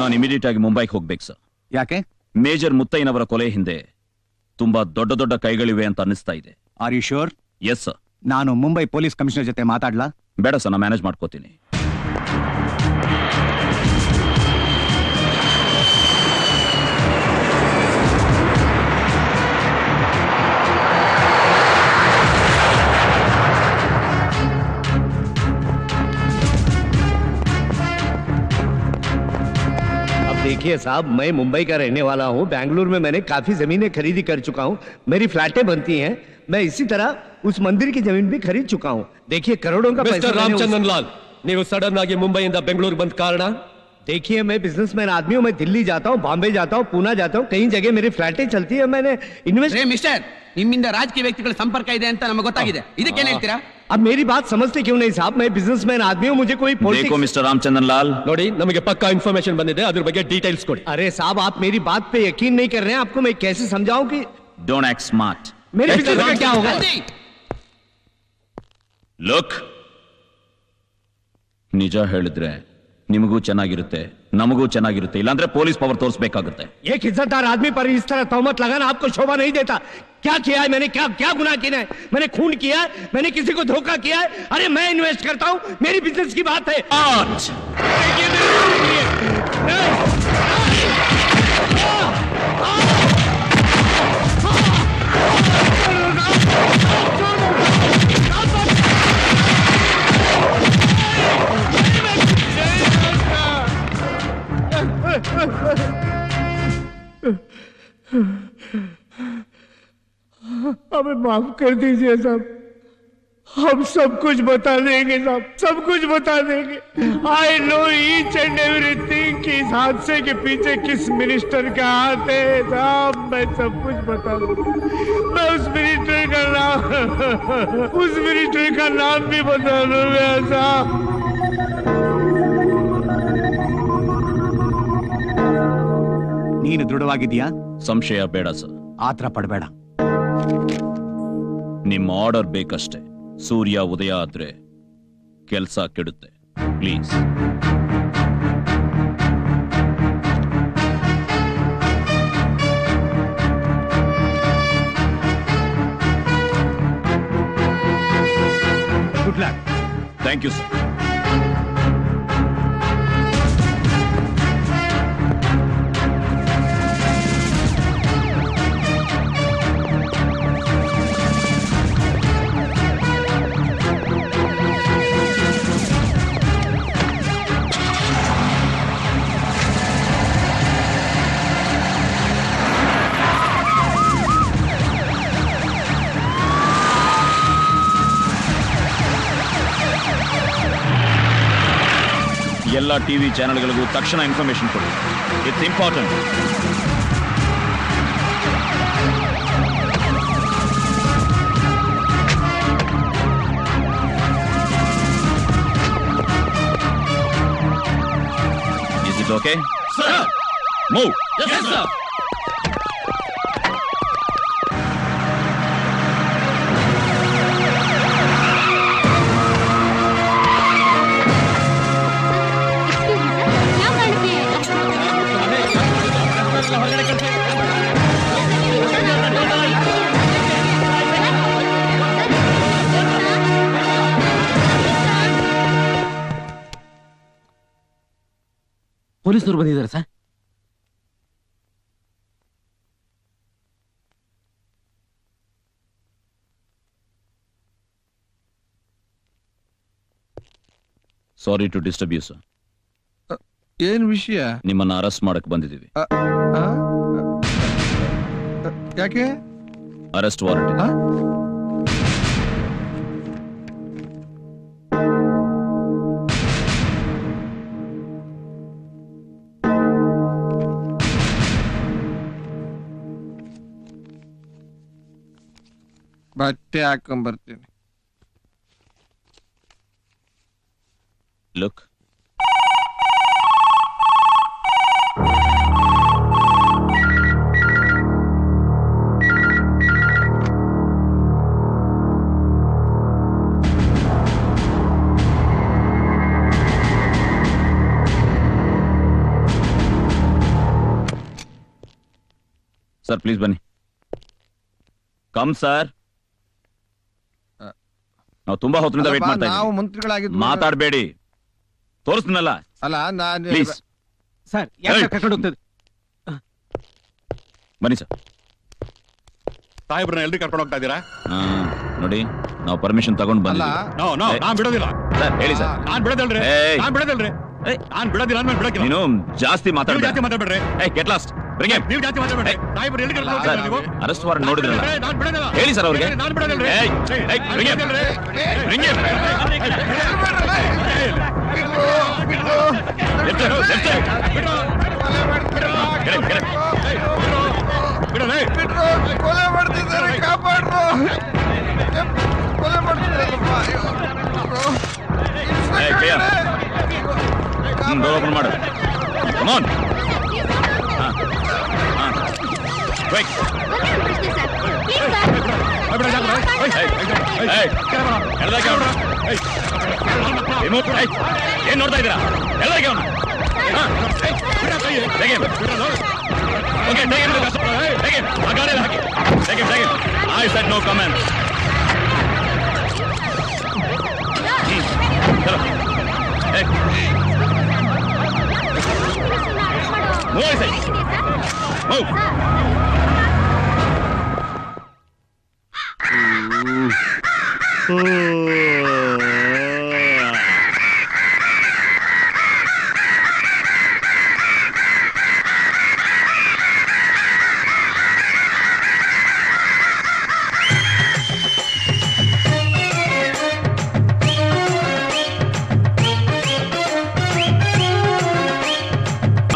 ನಾನು ಇಮಿಡಿಯೇಟ್ ಆಗಿ ಮುಂಬೈಗೆ ಹೋಗ್ಬೇಕು ಸರ್ ಯಾಕೆ? ಮೇಜರ್ ಮುತ್ತಯ್ಯನವರ ಕೊಲೆ ಹಿಂದೆ ತುಂಬಾ ದೊಡ್ಡ ದೊಡ್ಡ ಕೈಗಳಿವೆ ಅಂತ ಅನ್ನಿಸ್ತಾ ಇದೆ. Are you sure yes sir ನಾನು ಮುಂಬೈ ಪೊಲೀಸ್ ಕಮಿಷನರ್ ಜೊತೆ ಮಾತಾಡ್ಲಾ? ಬೇಡ ಸರ್ ನಾ ಮ್ಯಾನೇಜ್ ಮಾಡ್ಕೋತೀನಿ. देखिए साहब मैं मुंबई का रहने वाला हूँ बैंगलोर में मैंने काफी जमीनें खरीदी कर चुका हूँ मेरी फ्लैटें बनती हैं मैं इसी तरह उस मंदिर की जमीन भी खरीद चुका हूँ देखिए करोड़ों का पैसा ಮಿಸ್ಟರ್ मैंने उस- ರಾಮಚಂದ್ರನ್ ಲಾಲ್ ನೀವು ಸಡನ್ ಆಗಿ ಮುಂಬೈಯಿಂದ ಬೆಂಗಳೂರು ಬಂದ ಕಾರಣ देखिए मैं बिजनेसमैन आदमी हूँ मैं दिल्ली जाता हूँ बॉम्बे जाता हूँ पूना जाता हूँ कई जगह मेरी फ्लैटें चलती है मैंने इन्वेस्ट ರೇ ಮಿಸ್ಟರ್ ನಿಮ್ಮಿಂದ ರಾಜಕೀಯ ವ್ಯಕ್ತಿಗಳ ಸಂಪರ್ಕ ಇದೆ ಅಂತ ನಮಗೆ ಗೊತ್ತಾಗಿದೆ ಇದಕ್ಕೇನ್ ಹೇಳ್ತೀರಾ अब मेरी बात समझते क्यों नहीं साहब मैं बिजनेसमैन आदमी हूँ मुझे कोई देखो पॉलिटिक्स ಮಿಸ್ಟರ್ ರಾಮಚಂದ್ರನ್ ಲಾಲ್ ನೋಡಿ ನಮಗೆ ಪಕ್ಕಾ ಇನ್ಫಾರ್ಮೇಶನ್ ಬಂದಿದೆ ಅದ್ರ ಬಗ್ಗೆ ಡೀಟೇಲ್ಸ್ ಕೊಡಿ अरे साहब आप मेरी बात पे यकीन नहीं कर रहे हैं आपको मैं कैसे समझाऊं कि ಡೋಂಟ್ ಆಕ್ಟ್ ಸ್ಮಾರ್ಟ್ मेरे बिजनेस का क्या होगा ಜಲ್ದಿ. ಲುಕ್ ನಿಜ ಹೇಳಿದ್ರೆ ನಿಮಗೂ ಚೆನ್ನಾಗಿರುತ್ತೆ ನಮಗೂ ಚೆನ್ನಾಗಿರುತ್ತೆ ಇಲ್ಲಾಂದ್ರೆ ಪೊಲೀಸ್ ಪವರ್ ತೋರಿಸ್ಬೇಕಾಗುತ್ತೆ एक इज्जतदार आदमी पर इस तरह तोहमत लगाना आपको शोभा नहीं देता क्या किया है मैंने क्या क्या गुनाह किया है मैंने खून किया है मैंने किसी को धोखा किया है अरे मैं इन्वेस्ट करता हूँ मेरी बिजनेस की बात है ये मेरी जिंदगी है। नहीं। हमें माफ़ कर दीजिए साहब हम सब कुछ बता देंगे साहब सब कुछ बता देंगे। I know each and everything कि इस हादसे के पीछे किस मिनिस्टर का हाथ है साहब मैं सब कुछ बता दूँगा। मैं उस मिनिस्टर का नाम उस मिनिस्टर का नाम भी बता दूँगा साहब ನೀನು ದೃಢವಾಗಿದೆಯಾ ಸಂಶಯ ಬೇಡ ಸರ್. ಆತರ ಪಡಬೇಡ. ನಿಮ್ಮ ಆರ್ಡರ್ ಬೇಕಷ್ಟೇ. ಸೂರ್ಯ ಉದಯ ಆದ್ರೆ ಕೆಲಸ ಕೆಡುತ್ತೆ. Please. Good luck. Thank you sir. ಎಲ್ಲ ಟಿವಿ ಚಾನೆಲ್ಗಳಿಗೂ ತಕ್ಷಣ ಇನ್ಫಾರ್ಮೇಶನ್ ಕೊಡಿ ಇಟ್ಸ್ ಇಂಪಾರ್ಟೆಂಟ್ Is it ಪೊಲೀಸರು ಬಂದಿದ್ದಾರೆ sir. Sorry to disturb you sir ಏನ್ ವಿಷಯ? ನಿಮ್ಮನ್ನ ಅರೆಸ್ಟ್ ಮಾಡಕ್ ಬಂದಿದ್ದೀವಿ. ಆ? ಯಾಕೆ? ಅರೆಸ್ಟ್ ವಾರಂಟ್ ಆ? ಬಟ್ಟೆ ಬರ್ತೀನಿ. ಲುಕ್ सर प्लीज़ बनी कम सर ನಾವು ತುಂಬಾ ಹೊತ್ತಿನಿಂದ ವೇಟ್ ಮಾಡ್ತಾ ನಾವು ಇದ್ದೀವಿ. ಮಂತ್ರಿಗಳಾಗಿದ್ದು ಮಾತಾಡಬೇಡಿ. ತೋರಿಸ್ತೀನಲ್ಲ? ಅಲ್ಲ ನಾನು ಪ್ಲೀಸ್ ಸರ್ ಯಾಕೆ ಏಯ್. ಕರ್ಕೊಂಡು ಹೋಗ್ತದೆ ಬನ್ನಿ ಸರ್. ಸಾಹೇಬ್ರನ್ನ ಎಲ್ರಿ ಕರ್ಕೊಂಡು ಹೋಗ್ತಾ ಇದ್ದೀರಾ? ಹಾ, ನೋಡಿ ನಾವು ಪರ್ಮಿಷನ್ ತಗೊಂಡ್ ಅಲ್ಲ ಬಂದಿದ್ದೀವಿ ನೋ ನೋ ಏ. ನಾನ್ ಬಿಡೋದಿಲ್ಲ. ಸರ್ ಹೇಳಿ ಸರ್. ನಾನ್ ಬಿಡೋದಿಲ್ರಿ. ಏಯ್. ನಾನ್ ಬಿಡೋದಿಲ್ರಿ. ಏಯ್. ನಾನ್ ಬಿಡೋದಿಲ್ಲ ಅಂದ್ಮೇಲೆ ಬಿಡೋಕಿಲ್ಲ ನೀನು ಜಾಸ್ತಿ ನೀವು ಮಾತಾಡ್ಬೇಡ. ಜಾಸ್ತಿ ಮಾತಾಡ್ಬೇಡ್ರಿ. ಏ ಗೆಟ್ ಲಾಸ್ಟ್ ಬ್ರಿಂಗ್ ಹಿಮ್ ನೀವು ಜಾಸ್ತಿ ಮಾತಾಡ್ಬೇಡ್ರಿ ಸಾಹೇಬ್ರು ಎಲ್ಲಿ ಕರ್ಕೊಂಡು ಸರ್ ಹೋಗ್ತೀರಾ ನೀವು ಅರೆಸ್ಟ್ ವಾರೆಂಟ್ ನೋಡಿದ್ರಲ್ಲ ಏಯ್, ನಾನ್ ಬಿಡೋದಿಲ್ಲ ಹೇಳಿ ಸರ್ ಅವ್ರಿಗೆ ನಾನ್ ಬಿಡೋದಿಲ್ರಿ ಏಯ್, ಏಯ್, ಏಯ್, ನಾನ್ bring him. ಬಿಡೋದಿಲ್ರಿ. Bring him. Left side, left side. ಬಿಡು. ಬಿಡು. Get him, get him. ಬಿಡು, ಏಯ್. ಬಿಟ್ರು, ಕೊಲೆ ಮಾಡ್ತಿದ್ದಾರೆ ಕಾಪಾಡ್ರು ಕೊಲೆ ಮಾಡ್ತಿದ್ದಾರಪ್ಪ ಅಯ್ಯೋ. ಬಿಟ್ರು. ಏಯ್, clear. ಹ್ಮ್, door open ಮಾಡು Come on. ಏನ್ ನೋಡ್ತಾ ಇದ್ದೀರಾ ಎಳ್ದಾಕಿ ಅವ್ನ. ಹಾ. ಏಯ್, take him. Okay, take him to the hospital. Hey,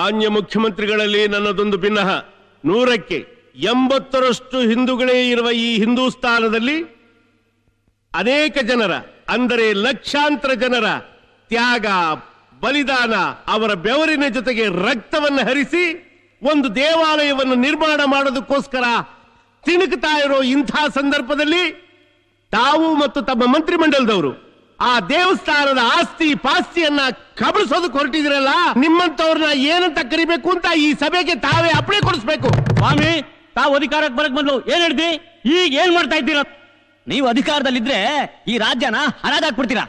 ಮಾನ್ಯ ಮುಖ್ಯಮಂತ್ರಿಗಳಲ್ಲಿ ನನ್ನದೊಂದು ಭಿನ್ನಹ. ನೂರಕ್ಕೆ ಎಂಬತ್ತರಷ್ಟು ಹಿಂದೂಗಳೇ ಇರುವ ಈ ಹಿಂದೂಸ್ತಾನದಲ್ಲಿ ಅನೇಕ ಜನರ, ಅಂದರೆ ಲಕ್ಷಾಂತರ ಜನರ ತ್ಯಾಗ, ಬಲಿದಾನ, ಅವರ ಬೆವರಿನ ಜೊತೆಗೆ ರಕ್ತವನ್ನು ಹರಿಸಿ ಒಂದು ದೇವಾಲಯವನ್ನು ನಿರ್ಮಾಣ ಮಾಡೋದಕ್ಕೋಸ್ಕರ ತಿಣುಕ್ತಾ ಇರೋ ಇಂಥ ಸಂದರ್ಭದಲ್ಲಿ ತಾವು ಮತ್ತು ತಮ್ಮ ಮಂತ್ರಿಮಂಡಲದವರು ಆ ದೇವಸ್ಥಾನದ ಆಸ್ತಿ ಪಾಸ್ತಿಯನ್ನ ಕಬಳಿಸೋದಕ್ಕೆ ಹೊರಟಿದಿರಲ್ಲ ನಿಮ್ಮಂತವ್ರನ್ನ ಏನಂತ ಕರಿಬೇಕು ಅಂತ ಈ ಸಭೆಗೆ ತಾವೇ ಅಪ್ಪಣೆ ಕೊಡಿಸ್ಬೇಕು. ಸ್ವಾಮಿ ತಾವು ಅಧಿಕಾರಕ್ಕೆ ಬರಕ್ ಬಂದ್ಲು. ಏನ್ ಹೇಳ್ತಿ? ಈಗ ಏನ್ ಮಾಡ್ತಾ ಇದ್ದೀರ? ನೀವು ಅಧಿಕಾರದಲ್ಲಿದ್ರೆ ಈ ರಾಜ್ಯನ ಹರಾಜಾಕ್ಬಿಡ್ತೀರಾ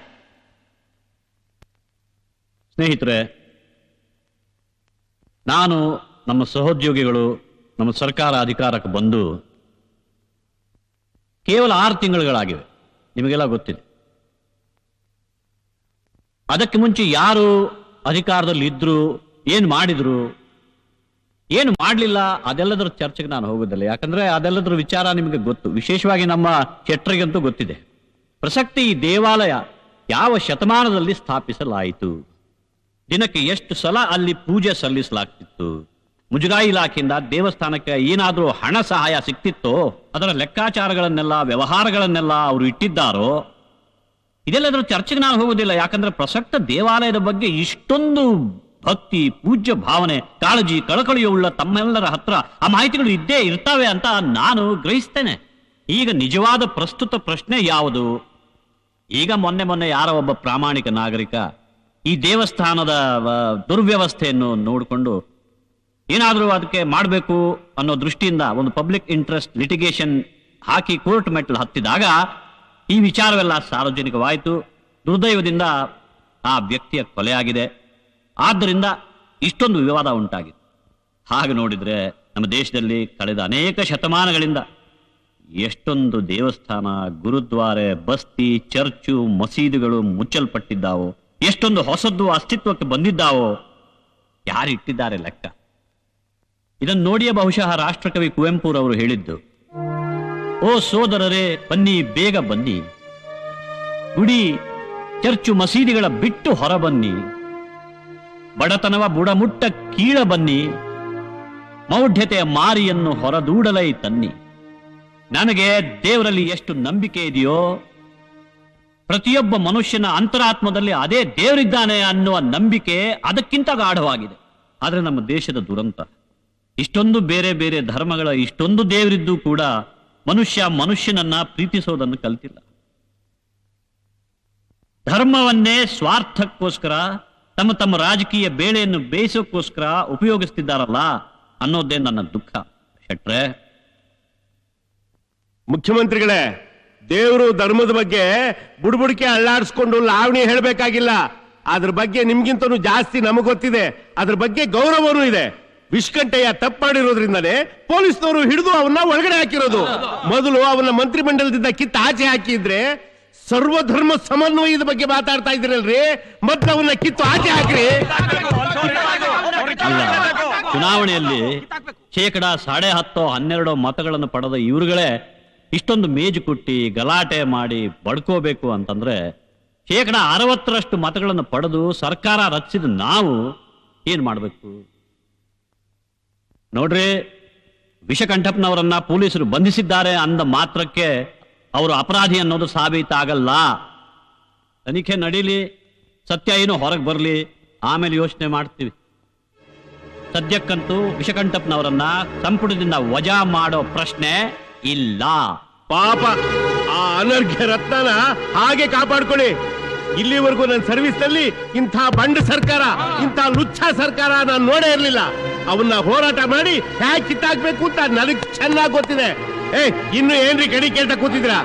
ಸ್ನೇಹಿತರೆ ನಾನು ನಮ್ಮ ಸಹೋದ್ಯೋಗಿಗಳು ನಮ್ಮ ಸರ್ಕಾರ ಅಧಿಕಾರಕ್ಕೆ ಬಂದು ಕೇವಲ ಆರು ತಿಂಗಳುಗಳಾಗಿವೆ. ನಿಮಗೆಲ್ಲ ಗೊತ್ತಿದೆ. ಅದಕ್ಕೆ ಮುಂಚೆ ಯಾರು ಅಧಿಕಾರದಲ್ಲಿ ಇದ್ರು, ಏನು ಮಾಡಿದ್ರು, ಏನು ಮಾಡಲಿಲ್ಲ, ಅದೆಲ್ಲದರ ಚರ್ಚೆಗೆ ನಾನು ಹೋಗೋದಿಲ್ಲ ಯಾಕಂದ್ರೆ ಅದೆಲ್ಲದರ ವಿಚಾರ ನಿಮಗೆ ಗೊತ್ತು. ವಿಶೇಷವಾಗಿ ನಮ್ಮ ಶೆಟ್ರಿಗಂತೂ ಗೊತ್ತಿದೆ. ಪ್ರಸಕ್ತಿ ಈ ದೇವಾಲಯ ಯಾವ ಶತಮಾನದಲ್ಲಿ ಸ್ಥಾಪಿಸಲಾಯಿತು? ದಿನಕ್ಕೆ ಎಷ್ಟು ಸಲ ಅಲ್ಲಿ ಪೂಜೆ ಸಲ್ಲಿಸಲಾಗ್ತಿತ್ತು? ಮುಜರಾಯಿ ಇಲಾಖೆಯಿಂದ ದೇವಸ್ಥಾನಕ್ಕೆ ಏನಾದರೂ ಹಣ ಸಹಾಯ ಸಿಕ್ತಿತ್ತೋ, ಅದರ ಲೆಕ್ಕಾಚಾರಗಳನ್ನೆಲ್ಲ, ವ್ಯವಹಾರಗಳನ್ನೆಲ್ಲ ಅವರು ಇಟ್ಟಿದ್ದಾರೋ ಇದೆಲ್ಲದರ ಚರ್ಚೆಗೆ ನಾನು ಹೋಗುವುದಿಲ್ಲ. ಯಾಕಂದ್ರೆ ಪ್ರಸಕ್ತ ದೇವಾಲಯದ ಬಗ್ಗೆ ಇಷ್ಟೊಂದು ಭಕ್ತಿ, ಪೂಜ್ಯ ಭಾವನೆ, ಕಾಳಜಿ ಕಳಕಳಿಯುಳ್ಳ ತಮ್ಮೆಲ್ಲರ ಹತ್ರ ಆ ಮಾಹಿತಿಗಳು ಇದ್ದೇ ಇರ್ತವೆ ಅಂತ ನಾನು ಗ್ರಹಿಸ್ತೇನೆ. ಈಗ ನಿಜವಾದ ಪ್ರಸ್ತುತ ಪ್ರಶ್ನೆ ಯಾವುದು? ಈಗ ಮೊನ್ನೆ ಮೊನ್ನೆ ಯಾರ ಒಬ್ಬ ಪ್ರಾಮಾಣಿಕ ನಾಗರಿಕ ಈ ದೇವಸ್ಥಾನದ ದುರ್ವ್ಯವಸ್ಥೆಯನ್ನು ನೋಡಿಕೊಂಡು ಏನಾದರೂ ಅದಕ್ಕೆ ಮಾಡಬೇಕು ಅನ್ನೋ ದೃಷ್ಟಿಯಿಂದ ಒಂದು ಪಬ್ಲಿಕ್ ಇಂಟ್ರೆಸ್ಟ್ ಲಿಟಿಗೇಷನ್ ಹಾಕಿ ಕೋರ್ಟ್ ಮೆಟ್ಲು ಹತ್ತಿದಾಗ ಈ ವಿಚಾರವೆಲ್ಲ ಸಾರ್ವಜನಿಕವಾಯಿತು. ದುರ್ದೈವದಿಂದ ಆ ವ್ಯಕ್ತಿಯ ಕೊಲೆಯಾಗಿದೆ. ಆದ್ದರಿಂದ ಇಷ್ಟೊಂದು ವಿವಾದ ಉಂಟಾಗಿದೆ. ಹಾಗೆ ನೋಡಿದರೆ ನಮ್ಮ ದೇಶದಲ್ಲಿ ಕಳೆದ ಅನೇಕ ಶತಮಾನಗಳಿಂದ ಎಷ್ಟೊಂದು ದೇವಸ್ಥಾನ, ಗುರುದ್ವಾರೆ, ಬಸ್ತಿ, ಚರ್ಚು, ಮಸೀದಿಗಳು ಮುಚ್ಚಲ್ಪಟ್ಟಿದ್ದಾವೋ, ಎಷ್ಟೊಂದು ಹೊಸದ್ದು ಅಸ್ತಿತ್ವಕ್ಕೆ ಬಂದಿದ್ದಾವೋ ಯಾರು ಇಟ್ಟಿದ್ದಾರೆ ಲೆಕ್ಕ? ಇದನ್ನು ನೋಡಿಯೇ ಬಹುಶಃ ರಾಷ್ಟ್ರಕವಿ ಕುವೆಂಪುರವರು ಹೇಳಿದ್ದು ಓ ಸೋದರರೇ, ಬನ್ನಿ, ಬೇಗ ಬನ್ನಿ. ಗುಡಿ, ಚರ್ಚು ಮಸೀದಿಗಳ ಬಿಟ್ಟು ಹೊರಬನ್ನಿ. ಬಡತನವ ಬುಡಮುಟ್ಟ ಕೀಳ ಬನ್ನಿ. ಮೌಢ್ಯತೆಯ ಮಾರಿಯನ್ನು ಹೊರದೂಡಲೈ ತನ್ನಿ. ನನಗೆ ದೇವರಲ್ಲಿ ಎಷ್ಟು ನಂಬಿಕೆ ಇದೆಯೋ, ಪ್ರತಿಯೊಬ್ಬ ಮನುಷ್ಯನ ಅಂತರಾತ್ಮದಲ್ಲಿ ಅದೇ ದೇವರಿದ್ದಾನೆ ಅನ್ನುವ ನಂಬಿಕೆ ಅದಕ್ಕಿಂತ ಗಾಢವಾಗಿದೆ. ಆದರೆ ನಮ್ಮ ದೇಶದ ದುರಂತ. ಇಷ್ಟೊಂದು ಬೇರೆ ಬೇರೆ ಧರ್ಮಗಳ, ಇಷ್ಟೊಂದು ದೇವರಿದ್ದು ಕೂಡ ಮನುಷ್ಯ ಮನುಷ್ಯನನ್ನ ಪ್ರೀತಿಸೋದನ್ನು ಕಲ್ತಿಲ್ಲ. ಧರ್ಮವನ್ನೇ ಸ್ವಾರ್ಥಕ್ಕೋಸ್ಕರ, ತಮ್ಮ ತಮ್ಮ ರಾಜಕೀಯ ಬೇಳೆಯನ್ನು ಬೇಯಿಸೋಕ್ಕೋಸ್ಕರ ಉಪಯೋಗಿಸ್ತಿದ್ದಾರಲ್ಲ ಅನ್ನೋದೇ ನನ್ನ ದುಃಖ. ಶೆಟ್ರೆ. ಮುಖ್ಯಮಂತ್ರಿಗಳೇ, ದೇವರು ಧರ್ಮದ ಬಗ್ಗೆ ಬುಡ್ಬುಡಿಕೆ ಅಳ್ಳಾಡಿಸ್ಕೊಂಡು ಲಾವಣಿ ಹೇಳಬೇಕಾಗಿಲ್ಲ. ಅದ್ರ ಬಗ್ಗೆ ನಿಮ್ಗಿಂತನೂ ಜಾಸ್ತಿ ನಮಗೊತ್ತಿದೆ ಗೊತ್ತಿದೆ. ಅದ್ರ ಬಗ್ಗೆ ಗೌರವನೂ ಇದೆ. ವಿಷ್ಕಂಠಯ್ಯ ತಪ್ಪು ಮಾಡಿರೋದ್ರಿಂದನೇ ಪೊಲೀಸ್ನವರು ಹಿಡಿದು ಅವನ್ನ ಒಳಗಡೆ ಹಾಕಿರೋದು. ಮೊದಲು ಅವನ ಮಂತ್ರಿಮಂಡಲದಿಂದ ಕಿತ್ತ ಆಚೆ ಹಾಕಿದ್ರೆ ಸರ್ವಧರ್ಮ ಸಮನ್ವಯದ ಬಗ್ಗೆ ಮಾತಾಡ್ತಾ ಇದ್ರಲ್ರಿ? ಮತ್ತೆ ಅವನ್ನ ಕಿತ್ತು ಆಚೆ ಹಾಕ್ರಿ. ಚುನಾವಣೆಯಲ್ಲಿ ಶೇಕಡ ಸಾಡೆ ಹತ್ತೋ ಹನ್ನೆರಡೋ ಮತಗಳನ್ನು ಪಡೆದ ಇವರುಗಳೇ ಇಷ್ಟೊಂದು ಮೇಜು ಕುಟ್ಟಿ, ಗಲಾಟೆ ಮಾಡಿ ಬಡ್ಕೋಬೇಕು ಅಂತಂದ್ರೆ ಶೇಕಡ ಅರವತ್ತರಷ್ಟು ಮತಗಳನ್ನು ಪಡೆದು ಸರ್ಕಾರ ರಚಿಸಿದ ನಾವು ಏನ್ ಮಾಡಬೇಕು? ನೋಡ್ರಿ, ವಿಷಕಂಠಪ್ಪನವರನ್ನ ಪೊಲೀಸರು ಬಂಧಿಸಿದ್ದಾರೆ ಅಂದ ಮಾತ್ರಕ್ಕೆ ಅವರು ಅಪರಾಧಿ ಅನ್ನೋದು ಸಾಬೀತಾಗಲ್ಲ. ತನಿಖೆ ನಡೀಲಿ, ಸತ್ಯ ಏನು ಹೊರಗೆ ಬರಲಿ, ಆಮೇಲೆ ಯೋಚನೆ ಮಾಡ್ತೀವಿ. ಸದ್ಯಕ್ಕಂತೂ ವಿಷಕಂಠಪ್ಪನವರನ್ನ ಸಂಪುಟದಿಂದ ವಜಾ ಮಾಡೋ ಪ್ರಶ್ನೆ ಇಲ್ಲ. ಪಾಪ, ಆ ಅನರ್ಘ್ಯ ರತ್ನನ ಹಾಗೆ ಕಾಪಾಡ್ಕೊಳ್ಳಿ. ಇಲ್ಲಿವರೆಗೂ ನನ್ನ ಸರ್ವಿಸ್ನಲ್ಲಿ ಇಂಥ ಬಂಡ ಸರ್ಕಾರ, ಇಂಥ ಲುಚ್ಛ ಸರ್ಕಾರ ನಾನು ನೋಡೇ ಇರ್ಲಿಲ್ಲ. ಅವನ್ನ ಹೋರಾಟ ಮಾಡಿ ಹ್ಯಾಕ್ ಕಿತ್ತಾಕ್ಬೇಕು ಅಂತ ನನಗ್ ಚೆನ್ನಾಗಿ ಗೊತ್ತಿದೆ. ಏ, ಇನ್ನು ಏನ್ರಿ ಗಡಿ ಕೇಳ್ತಾ ಕೂತಿದ್ರಾ